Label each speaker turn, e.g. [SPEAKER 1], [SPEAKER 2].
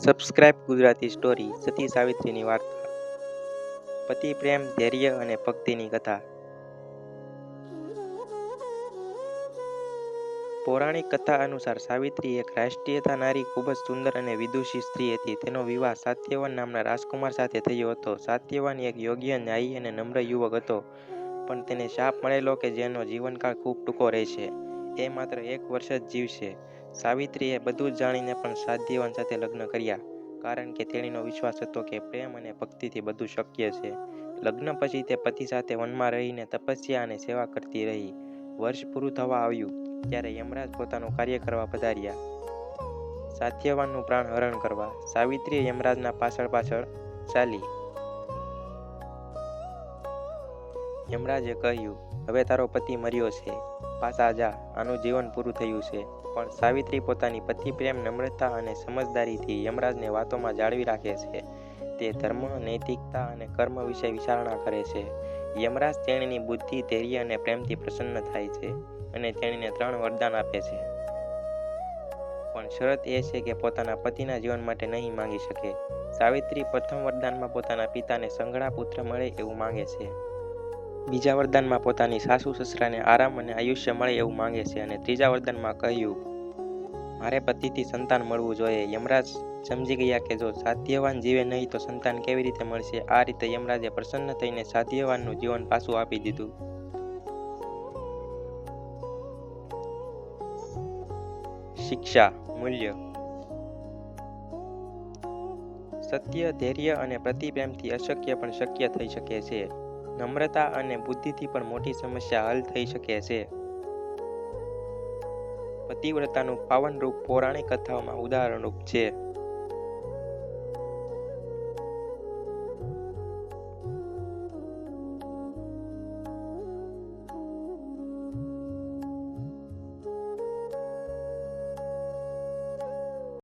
[SPEAKER 1] Subscribe Gujarati story Sati સાવિત્રીની વાર્તા. પતિ પ્રેમ, ધૈર્ય અને ભક્તિની કથા. પૌરાણિક કથા અનુસાર સાવિત્રી એક રાષ્ટ્રીયતા નારી, ખૂબ જ સુંદર અને વિદુષી સ્ત્રી હતી. તેનો વિવાહ સાત્યવાન નામના રાજકુમાર સાથે થયો હતો. સાત્યવાન એક યોગ્ય ન્યાયી અને નમ્ર યુવક હતો, પણ તેને શાપ મળેલો કે જેનો જીવનકાળ ખૂબ ટૂંકો રહેશે. એ માત્ર એક વર્ષ જ જીવશે. સાવિત્રીએ બધું જાણીને પણ સાધ્યવાન સાથે લગ્ન કર્યા. કારણ કે તેણીનો વિશ્વાસ હતો કે પ્રેમ અને ભક્તિથી બધું શક્ય છે. લગ્ન પછી તે પતિ સાથે વનમાં રહીને તપસ્યા અને સેવા કરતી રહી. વર્ષ પૂરું થવા આવ્યું, ત્યારે યમરાજ પોતાનું કાર્ય કરવા પધાર્યા. સાધ્યવાનનું પ્રાણ હરણ કરવા સાવિત્રીએ યમરાજના પાછળ પાછળ ચાલી. યમરાજે કહ્યું, હવે તારો પતિ મર્યો છે. પાછા જા, આનું જીવન પૂરું થયું છે. પણ સાવિત્રી પોતાની પતિ પ્રેમ, નમ્રતા અને સમજદારીથી યમરાજને વાતોમાં જાળવી રાખે છે. તે ધર્મ, નૈતિકતા અને કર્મ વિશે વિચારણા કરે છે. યમરાજ તેણીની બુદ્ધિ, ધૈર્ય અને પ્રેમથી પ્રસન્ન થાય છે અને તેણીને ત્રણ વરદાન આપે છે. પણ શરત એ છે કે પોતાના પતિના જીવન માટે નહીં માંગી શકે. સાવિત્રી પ્રથમ વરદાનમાં પોતાના પિતાને સંઘળા પુત્ર મળે એવું માંગે છે. બીજા વરદાનમાં પોતાની સાસુ સસરાને આરામ અને આયુષ્ય મળે એવું માંગે છે અને ત્રીજા વરદાનમાં કહ્યું, મારે પતિથી સંતાન મળવું જોઈએ. યમરાજ સમજી ગયા કે જો સાધ્યવાન જીવે નહીં તો સંતાન કેવી રીતે મળશે? આ રીતે યમરાજે પ્રસન્ન થઈને સાધ્યવાનનું જીવન પાછું આપી દીધું. શિક્ષા, મૂલ્ય. સત્ય, ધૈર્ય અને પ્રતિપ્રેમથી અશક્ય પણ શક્ય થઈ શકે છે. નમ્રતા અને બુદ્ધિથી પણ મોટી સમસ્યા હલ થઈ શકે છે. પતિવ્રતાનું પાવન રૂપ પૌરાણિક કથાઓમાં ઉદાહરણરૂપ છે.